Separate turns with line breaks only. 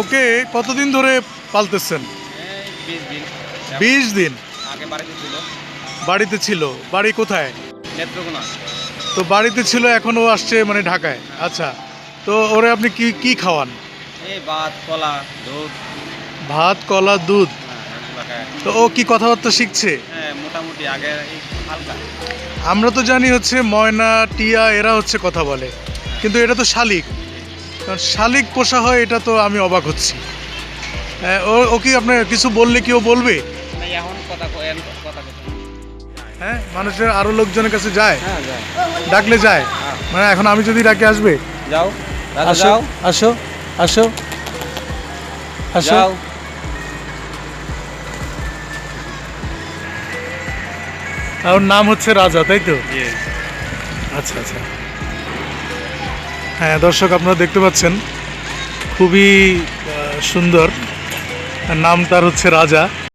ওকে কতদিন ধরে পালতেছেন?
বিশ দিন। বাড়িতে ছিল।
বাড়ি কোথায়? তো বাড়িতে ছিল এখন ও আসছে মানে ঢাকায়। আচ্ছা তো ওরে আপনি কি কি খাওয়ান?
ভাত কলা দুধ।
ভাত কলা দুধ?
হ্যাঁ।
তো ও কি কথাবার্তা শিখছে?
হ্যাঁ মোটামুটি আগে হালকা।
আমরা তো জানি হচ্ছে ময়না টিয়া এরা হচ্ছে কথা বলে। কিন্তু এটা তো শালিক। কারণ শালিক পোষা হয় এটা তো আমি অবাক হচ্ছি। হ্যাঁ, ও ও কি আপনার কিছু বললে কি ও বলবে?
না এখন কথা কয় এখন কথা কথা
হ্যাঁ মানুষের আরও লোকজনের কাছে যায়।
হ্যাঁ
ডাকলে যায়। মানে এখন আমি যদি ডাকে আসবে?
যাও
আসো আসো আসো আসো। ওর নাম হচ্ছে রাজা তাই তো? আচ্ছা আচ্ছা। হ্যাঁ দর্শক আপনারা দেখতে পাচ্ছেন খুবই সুন্দর। নাম তার হচ্ছে রাজা।